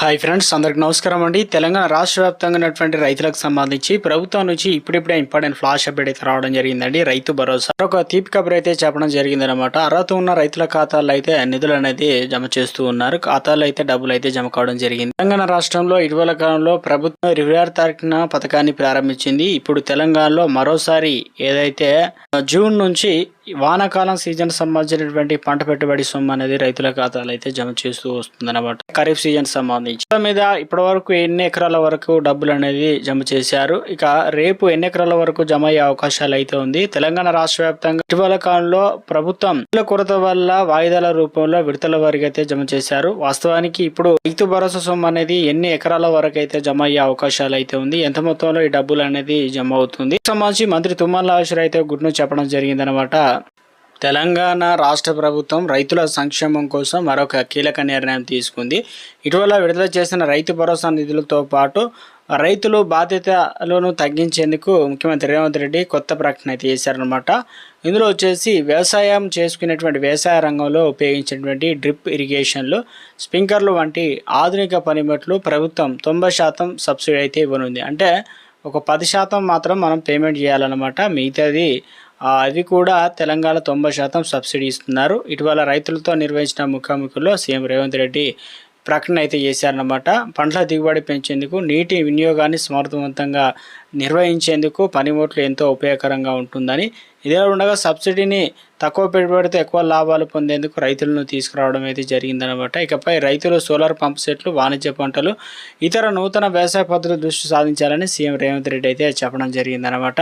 Hi friends అందరికి నమస్కారం అండి. తెలంగాణ రాష్ట్ర వ్యాప్తంగా ఉన్నటువంటి రైతులకు సంబంధించి ప్రభుత్వం నుంచి ఇప్పుడిప్పుడే ఇంపార్టెంట్ ఫ్లాష్ అప్డేట్ అయితే రావడం జరిగిందండి. రైతు భరోసా. ఒక తీపి కబురు అయితే చెప్పడం జరిగిందనమాట అర్హత ఉన్న రైతుల ఖాతాల్లో అయితే నిధులు అనేది జమ చేస్తూ ఉన్నారు. ఖాతాల్లో అయితే డబ్బులు అయితే జమ కావడం జరిగింది. తెలంగాణ రాష్ట్రంలో ఇటీవల కాలంలో ప్రభుత్వం ఇరవై ఆరు తారీఖున పథకాన్ని ప్రారంభించింది. ఇప్పుడు తెలంగాణలో మరోసారి ఏదైతే జూన్ నుంచి వానాకాలం సీజన్ సంబంధించినటువంటి పంట పెట్టుబడి సొమ్ము అనేది రైతుల ఖాతాలో అయితే జమ చేస్తూ వస్తుందన్నమాట. ఖరీఫ్ సీజన్ సంబంధించి. మీద ఇప్పటి వరకు ఎన్ని ఎకరాల వరకు డబ్బులు అనేది జమ చేశారు? ఇక రేపు ఎన్ని ఎకరాల వరకు జమ అయ్యే అవకాశాలు అయితే ఉంది? తెలంగాణ రాష్ట్ర వ్యాప్తంగా ఇటీవల కాలంలో ప్రభుత్వం కొరత వల్ల వాయిదాల రూపంలో విడతల వారికి అయితే జమ చేశారు. వాస్తవానికి ఇప్పుడు రైతు భరోసా సొమ్ము అనేది ఎన్ని ఎకరాల వరకు అయితే జమ అయ్యే అవకాశాలు అయితే ఉంది? ఎంత మొత్తంలో ఈ డబ్బులు అనేది జమ అవుతుంది? సంబంధించి మంత్రి తుమ్మల లాశ్వర్ అయితే గుడ్ను చెప్పడం జరిగిందనమాట తెలంగాణ రాష్ట్ర ప్రభుత్వం రైతుల సంక్షేమం కోసం మరొక కీలక నిర్ణయం తీసుకుంది. ఇటీవల విడుదల చేసిన రైతు భరోసా నిధులతో పాటు రైతులు బాధ్యతలను తగ్గించేందుకు ముఖ్యమంత్రి రేవంత్ రెడ్డి కొత్త ప్రకటన అయితే చేశారనమాట ఇందులో వచ్చేసి వ్యవసాయం చేసుకునేటువంటి వ్యవసాయ రంగంలో ఉపయోగించినటువంటి డ్రిప్ ఇరిగేషన్లు స్ప్రింక్లర్లు వంటి ఆధునిక పనిముట్లు ప్రభుత్వం తొంభై శాతం సబ్సిడీ అయితే ఇవ్వనుంది. అంటే ఒక పది శాతం మాత్రం మనం పేమెంట్ చేయాలన్నమాట. మిగతాది అవి కూడా తెలంగాణ తొంభై శాతం సబ్సిడీ ఇస్తున్నారు. ఇటీవల రైతులతో నిర్వహించిన ముఖాముఖిలో సీఎం రేవంత్ రెడ్డి ప్రకటన అయితే చేశారన్నమాట. పంటల దిగుబడి పెంచేందుకు నీటి వినియోగాన్ని సమర్థవంతంగా నిర్వహించేందుకు పనిముట్లు ఎంతో ఉపయోగకరంగా ఉంటుందని. ఇదే ఉండగా సబ్సిడీని తక్కువ పెట్టుబడితో ఎక్కువ లాభాలు పొందేందుకు రైతులను తీసుకురావడం అయితే జరిగిందనమాట ఇకపై రైతులు సోలార్ పంప్ సెట్లు వాణిజ్య పంటలు ఇతర నూతన వ్యవసాయ పద్ధతులు దృష్టి సాధించాలని సీఎం రేవంత్ రెడ్డి అయితే చెప్పడం జరిగిందనమాట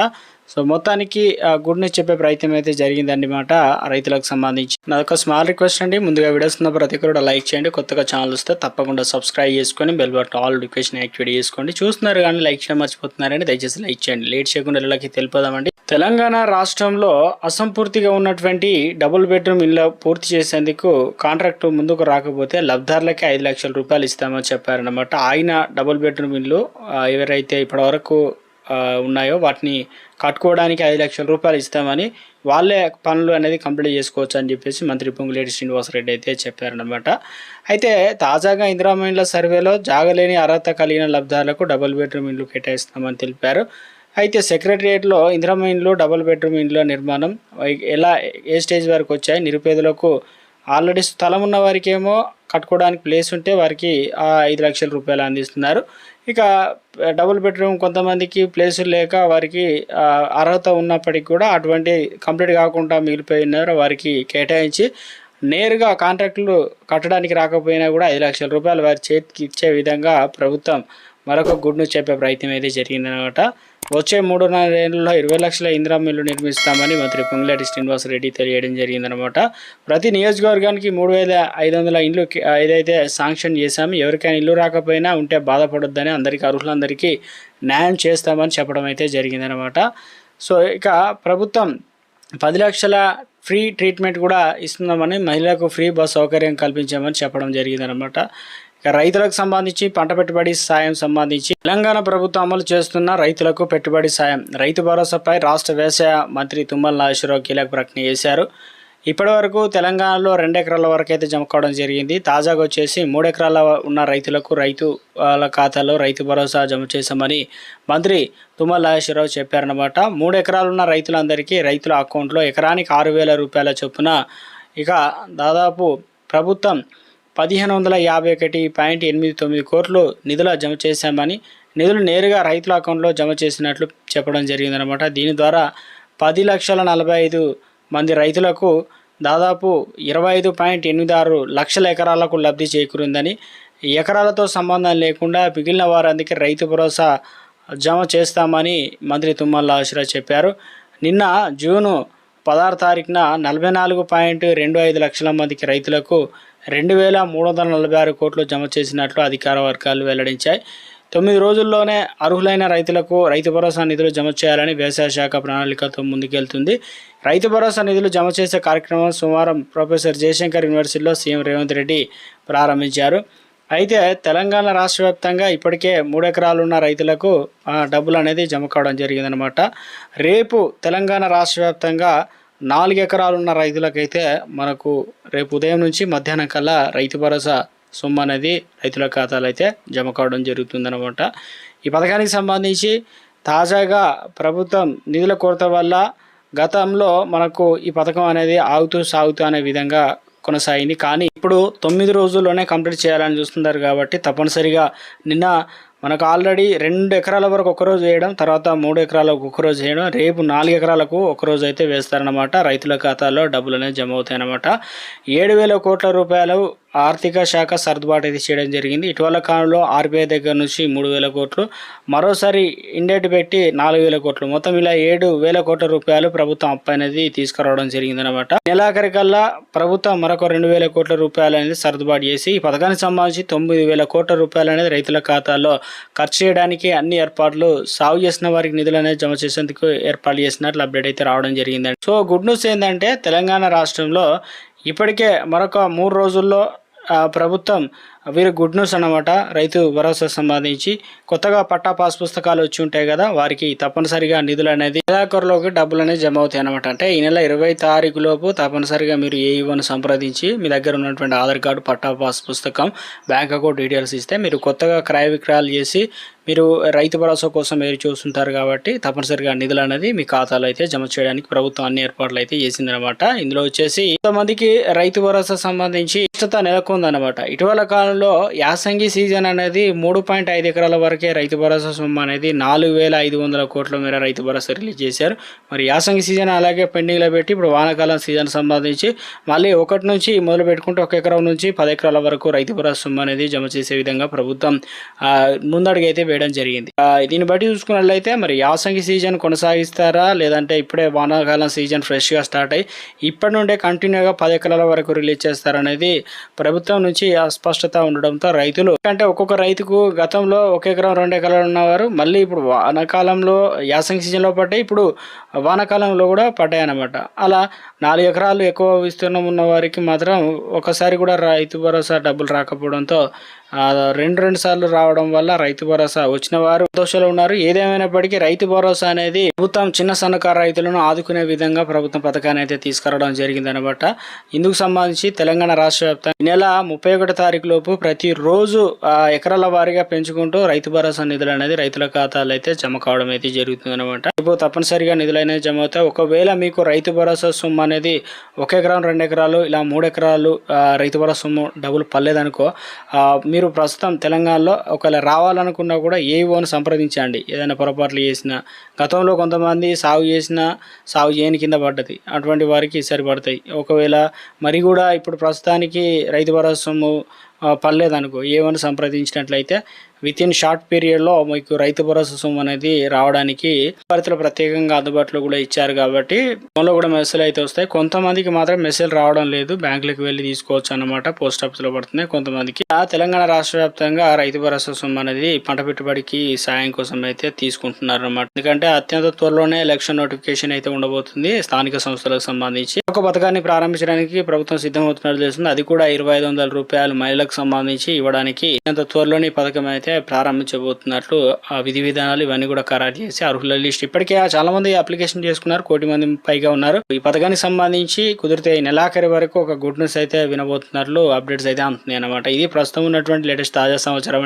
సో మొత్తానికి ఆ, గుడ్ న్యూస్ చెప్పే ప్రయత్నం అయితే జరిగిందన్నమాట రైతులకు సంబంధించి. నాదొక స్మాల్ రిక్వెస్ట్ అండి ముందుగా వీడియోస్ ఉన్న ప్రతి ఒక్కరు లైక్ చేయండి కొత్తగా ఛానల్ వస్తే తప్పకుండా సబ్స్క్రైబ్ చేసుకొని bell button all notification activate చేసుకోండి. చూస్తున్నారు కానీ లైక్ చేయడం మర్చిపోతున్నారని దయచేసి లైక్ చేయండి లేట్ చేయకుండా ఇళ్ళకి తెలిపదామండి. తెలంగాణ రాష్ట్రంలో అసంపూర్తిగా ఉన్నటువంటి డబుల్ బెడ్రూమ్ ఇల్లు పూర్తి చేసేందుకు కాంట్రాక్ట్ ముందుకు రాకపోతే లబ్ధారులకి ఐదు లక్షల రూపాయలు ఇస్తామని చెప్పారనమాట ఆయన డబుల్ బెడ్రూమ్ ఇల్లు ఎవరైతే ఇప్పటివరకు ఉన్నాయో వాటిని కట్టుకోవడానికి ఐదు లక్షల రూపాయలు ఇస్తామని వాళ్ళే పనులు అనేది కంప్లీట్ చేసుకోవచ్చు అని చెప్పేసి మంత్రి పొంగులేటి శ్రీనివాసరెడ్డి అయితే చెప్పారనమాట అయితే తాజాగా ఇందిరామైన్ల సర్వేలో జాగలేని అర్హత కలిగిన లబ్ధాలకు డబుల్ బెడ్రూమ్ ఇల్లు కేటాయిస్తామని తెలిపారు. అయితే సెక్రటరియట్లో ఇందిరామైన్లు డబుల్ బెడ్రూమ్ ఇండ్ల నిర్మాణం ఎలా ఏ స్టేజ్ వరకు వచ్చాయి నిరుపేదలకు ఆల్రెడీ స్థలం ఉన్న వారికేమో కట్టుకోవడానికి ప్లేస్ ఉంటే వారికి ఆ ఐదు లక్షల రూపాయలు అందిస్తున్నారు. ఇక డబుల్ బెడ్రూమ్ కొంతమందికి ప్లేస్ లేక వారికి అర్హత ఉన్నప్పటికీ కూడా అటువంటి కంప్లీట్ కాకుండా మిగిలిపోయి ఉన్నారు వారికి కేటాయించి నేరుగా కాంట్రాక్టులు కట్టడానికి రాకపోయినా కూడా ఐదు లక్షల రూపాయలు వారి చేతికి ఇచ్చే విధంగా ప్రభుత్వం మరొక గుడ్ను చెప్పే ప్రయత్నం అయితే జరిగిందనమాట వచ్చే మూడున్నర ఏళ్ళలో ఇరవై లక్షల ఇందిరా మిల్లు నిర్మిస్తామని మంత్రి పొంగులేటి శ్రీనివాసరెడ్డి తెలియడం జరిగిందనమాట. ప్రతి నియోజకవర్గానికి మూడు వేల ఐదు వందల ఇండ్లు ఏదైతే శాంక్షన్ చేశాము ఎవరికైనా ఇల్లు రాకపోయినా ఉంటే బాధపడొద్దని అందరికీ అర్హులందరికీ న్యాయం చేస్తామని చెప్పడం అయితే జరిగిందనమాట. సో ఇక ప్రభుత్వం పది లక్షల ఫ్రీ ట్రీట్మెంట్ కూడా ఇస్తున్నామని మహిళలకు ఫ్రీ బస్ సౌకర్యం కల్పించామని చెప్పడం జరిగిందనమాట. రైతులకు సంబంధించి పంట పెట్టుబడి సాయం సంబంధించి తెలంగాణ ప్రభుత్వం అమలు చేస్తున్న రైతులకు పెట్టుబడి సాయం. రైతు భరోసాపై రాష్ట్ర వ్యవసాయ మంత్రి తుమ్మల నాగేశ్వరరావు కీలక ప్రకటన చేశారు. ఇప్పటి వరకు తెలంగాణలో రెండు ఎకరాల వరకు అయితే జమ కావడం జరిగింది. తాజాగా వచ్చేసి మూడు ఎకరాల ఉన్న రైతులకు రైతు వాళ్ళ ఖాతాలో రైతు భరోసా జమ చేశామని మంత్రి తుమ్మల నాగేశ్వరరావు చెప్పారన్నమాట. మూడు ఎకరాలు ఉన్న రైతులందరికీ రైతుల అకౌంట్లో ఎకరానికి ఆరు వేల రూపాయల చొప్పున ఇక దాదాపు ప్రభుత్వం పదిహేను వందల యాభై ఒకటి పాయింట్ ఎనిమిది తొమ్మిది కోట్లు నిధులు జమ చేశామని నిధులు నేరుగా రైతుల అకౌంట్లో జమ చేసినట్లు చెప్పడం జరిగిందనమాట దీని ద్వారా పది లక్షల నలభై ఐదు మంది రైతులకు దాదాపు ఇరవై ఐదు పాయింట్ ఎనిమిది ఆరు లక్షల ఎకరాలకు లబ్ధి చేకూరిందని ఎకరాలతో సంబంధం లేకుండా మిగిలిన వారందరికీ రైతు భరోసా జమ చేస్తామని మంత్రి తుమ్మల ఆశ్రా చెప్పారు. నిన్న జూను పదహారు తారీఖున నలభై నాలుగు పాయింట్ రెండు ఐదు లక్షల మందికి రైతులకు రెండు వేల మూడు వందల నలభై ఆరు కోట్లు జమ చేసినట్లు అధికార వర్గాలు వెల్లడించాయి. తొమ్మిది రోజుల్లోనే అర్హులైన రైతులకు రైతు భరోసా నిధులు జమ చేయాలని వ్యవసాయ శాఖ ప్రణాళికతో ముందుకెళ్తుంది. రైతు భరోసా నిధులు జమ చేసే కార్యక్రమం సోమవారం ప్రొఫెసర్ జయశంకర్ యూనివర్సిటీలో సీఎం రేవంత్ రెడ్డి ప్రారంభించారు. అయితే తెలంగాణ రాష్ట్ర వ్యాప్తంగా ఇప్పటికే మూడు ఉన్న రైతులకు డబ్బులు అనేది జమ కావడం జరిగిందనమాట రేపు తెలంగాణ రాష్ట్ర వ్యాప్తంగా నాలుగు ఎకరాలున్న రైతులకైతే మనకు రేపు ఉదయం నుంచి మధ్యాహ్నం కల్లా రైతు భరోసా సొమ్ము అనేది రైతుల ఖాతాలో అయితే జమ కావడం జరుగుతుందన్నమాట. ఈ పథకానికి సంబంధించి తాజాగా ప్రభుత్వం నిధుల కొరత వల్ల గతంలో మనకు ఈ పథకం అనేది ఆగుతూ సాగుతూ అనే విధంగా కొనసాగింది. కానీ ఇప్పుడు తొమ్మిది రోజుల్లోనే కంప్లీట్ చేయాలని చూస్తున్నారు కాబట్టి తప్పనిసరిగా నిన్న మనకు ఆల్రెడీ రెండు ఎకరాల వరకు ఒకరోజు వేయడం తర్వాత మూడు ఎకరాలకు ఒకరోజు వేయడం రేపు నాలుగు ఎకరాలకు ఒకరోజు అయితే వేస్తారనమాట రైతుల ఖాతాలో డబ్బులు అనేది జమ అవుతాయి అనమాట ఏడు వేల కోట్ల రూపాయలు ఆర్థిక శాఖ సర్దుబాటు అయితే చేయడం జరిగింది. ఇటీవల కాలంలో ఆర్బీఐ దగ్గర నుంచి మూడు వేల కోట్లు మరోసారి ఇండెట్ పెట్టి నాలుగు వేల కోట్లు. మొత్తం ఇలా ఏడు వేల కోట్ల రూపాయలు ప్రభుత్వం అప్పు అనేది తీసుకురావడం జరిగిందనమాట నెలాఖరికల్లా ప్రభుత్వం మరొక రెండు వేల కోట్ల రూపాయలు అనేది సర్దుబాటు చేసి ఈ పథకానికి సంబంధించి తొమ్మిది వేల కోట్ల రూపాయలు అనేది రైతుల ఖాతాలో ఖర్చు చేయడానికి అన్ని ఏర్పాట్లు సాగు చేసిన వారికి నిధులు అనేది జమ చేసేందుకు ఏర్పాట్లు చేసినట్లు అప్డేట్ అయితే రావడం జరిగిందండి. సో గుడ్ న్యూస్ ఏంటంటే తెలంగాణ రాష్ట్రంలో ఇప్పటికే మరొక మూడు రోజుల్లో ప్రభుత్వం వీరు గుడ్ న్యూస్ అన్నమాట. రైతు భరోసా సంబంధించి కొత్తగా పట్టా పాస్ పుస్తకాలు వచ్చి ఉంటాయి కదా వారికి తప్పనిసరిగా నిధులు అనేది నెలాఖరులోకి డబ్బులు అనేది జమ అవుతాయి అనమాట అంటే ఈ నెల ఇరవై తారీఖు లోపు తప్పనిసరిగా మీరు ఏ ఇవ్వను సంప్రదించి మీ దగ్గర ఉన్నటువంటి ఆధార్ కార్డు పట్టా పాస్ పుస్తకం బ్యాంక్ అకౌంట్ డీటెయిల్స్ ఇస్తే మీరు కొత్తగా క్రయ విక్రయాలు చేసి మీరు రైతు భరోసా కోసం ఎదురు చూస్తుంటారు కాబట్టి తప్పనిసరిగా నిధులు అనేది మీ ఖాతాలో అయితే జమ చేయడానికి ప్రభుత్వం అన్ని ఏర్పాట్లు అయితే చేసిందనమాట ఇందులో వచ్చేసి కొంతమందికి రైతు భరోసా సంబంధించి ఇష్టత నెలకొందనమాట ఇటీవల కాలంలో యాసంగి సీజన్ అనేది మూడు పాయింట్ ఐదు ఎకరాల వరకే రైతు భరోసా సొమ్ము అనేది నాలుగు వేల ఐదు వందల కోట్ల మేర రైతు భరోసా రిలీజ్ చేశారు. మరి యాసంగి సీజన్ అలాగే పెండింగ్లో పెట్టి ఇప్పుడు వానాకాలం సీజన్ సంబంధించి మళ్ళీ ఒకటి నుంచి మొదలు పెట్టుకుంటే ఒక ఎకరం నుంచి పది ఎకరాల వరకు రైతు భరోసా సొమ్ము అనేది జమ చేసే విధంగా ప్రభుత్వం ముందడుగైతే ముందడుగు అయితే వేయడం జరిగింది. దీన్ని బట్టి చూసుకున్నట్లయితే మరి యాసంగి సీజన్ కొనసాగిస్తారా? లేదంటే ఇప్పుడే వానాకాలం సీజన్ ఫ్రెష్గా స్టార్ట్ అయ్యి ఇప్పటి నుండే కంటిన్యూగా పది ఎకరాల వరకు రిలీజ్ చేస్తారనేది ప్రభుత్వం నుంచి అస్పష్టత ఉండడంతో రైతులు అంటే ఒక్కొక్క రైతుకు గతంలో ఒక ఎకరం రెండు ఎకరాలు ఉన్నవారు మళ్ళీ ఇప్పుడు వానాకాలంలో యాసంగి సీజన్లో పడ్డాయి ఇప్పుడు వానాకాలంలో కూడా పడ్డాయి అన్నమాట అలా నాలుగు ఎకరాలు ఎక్కువ విస్తీర్ణం ఉన్న వారికి మాత్రం ఒకసారి కూడా రైతు భరోసా డబ్బులు రాకపోవడంతో రెండు రెండు సార్లు రావడం వల్ల రైతు భరోసా వచ్చిన వారు సంతోషంలో ఉన్నారు. ఏదేమైనప్పటికీ రైతు భరోసా అనేది ప్రభుత్వం చిన్న సన్నకారు రైతులను ఆదుకునే విధంగా ప్రభుత్వం పథకాన్ని అయితే తీసుకురావడం జరిగింది అనమాట ఇందుకు సంబంధించి తెలంగాణ రాష్ట్ర వ్యాప్తంగా నెల ముప్పై ఒకటి తారీఖు లోపు ప్రతిరోజు ఆ, ఎకరాల వారీగా పెంచుకుంటూ రైతు భరోసా నిధులు అనేది రైతుల ఖాతాలు అయితే జమ కావడం అయితే జరుగుతుంది అనమాట ఇప్పుడు తప్పనిసరిగా నిధులు అనేది జమ అవుతాయి. ఒకవేళ మీకు రైతు భరోసా సొమ్ము అనేది ఒక ఎకరం రెండు ఎకరాలు ఇలా మూడు ఎకరాలు రైతు భరోసా సొమ్ము డబ్బులు పర్లేదనుకో మీరు ప్రస్తుతం తెలంగాణలో ఒకవేళ రావాలనుకున్నా కూడా ఏవోని సంప్రదించండి. ఏదైనా పొరపాట్లు చేసినా గతంలో కొంతమంది సాగు చేసిన సాగు చేయని కింద పడ్డది. అటువంటి వారికి సరిపడతాయి. ఒకవేళ మరి కూడా ఇప్పుడు ప్రస్తుతానికి రైతు భరోసా సొమ్ము పర్లేదనుకో. ఏమైనా సంప్రదించినట్లయితే విత్ ఇన్ షార్ట్ పీరియడ్లో మీకు రైతు భరోసా సొమ్ము అనేది రావడానికి పరిధిలో ప్రత్యేకంగా అందుబాటులో కూడా ఇచ్చారు కాబట్టి ఫోన్లో కూడా మెసేజ్ అయితే వస్తాయి. కొంతమందికి మాత్రం మెసేజ్ రావడం లేదు. బ్యాంకులకు వెళ్ళి తీసుకోవచ్చు అన్నమాట. పోస్ట్ ఆఫీస్లో పడుతున్నాయి కొంతమందికి ఆ తెలంగాణ రాష్ట్ర వ్యాప్తంగా రైతు భరోసా సొమ్ము అనేది పంట పెట్టుబడికి సాయం కోసం అయితే తీసుకుంటున్నారు అన్నమాట. ఎందుకంటే అత్యంత త్వరలోనే ఎలక్షన్ నోటిఫికేషన్ అయితే ఉండబోతుంది స్థానిక సంస్థలకు సంబంధించి. ఒక పథకాన్ని ప్రారంభించడానికి ప్రభుత్వం సిద్ధమవుతున్నట్లు తెలుస్తుంది. అది కూడా ఇరవై ఐదు వందల రూపాయలు మహిళలకు సంబంధించి ఇవ్వడానికి అత్యంత త్వరలోనే పథకం అయితే అయితే ప్రారంభించబోతున్నట్లు ఆ విధి విధానాలు ఇవన్నీ కూడా ఖరారు చేసి అర్హుల లిస్ట్ ఇప్పటికే చాలా మంది అప్లికేషన్ చేసుకున్నారు కోటి మంది పైగా ఉన్నారు. ఈ పథకానికి సంబంధించి కుదిరితే ఈ నెలాఖరి వరకు ఒక గుడ్ న్యూస్ అయితే వినబోతున్నట్లు అప్డేట్స్ అయితే అందుతున్నాయి అనమాట ఇది ప్రస్తుతం ఉన్నటువంటి లేటెస్ట్ తాజా సమాచారం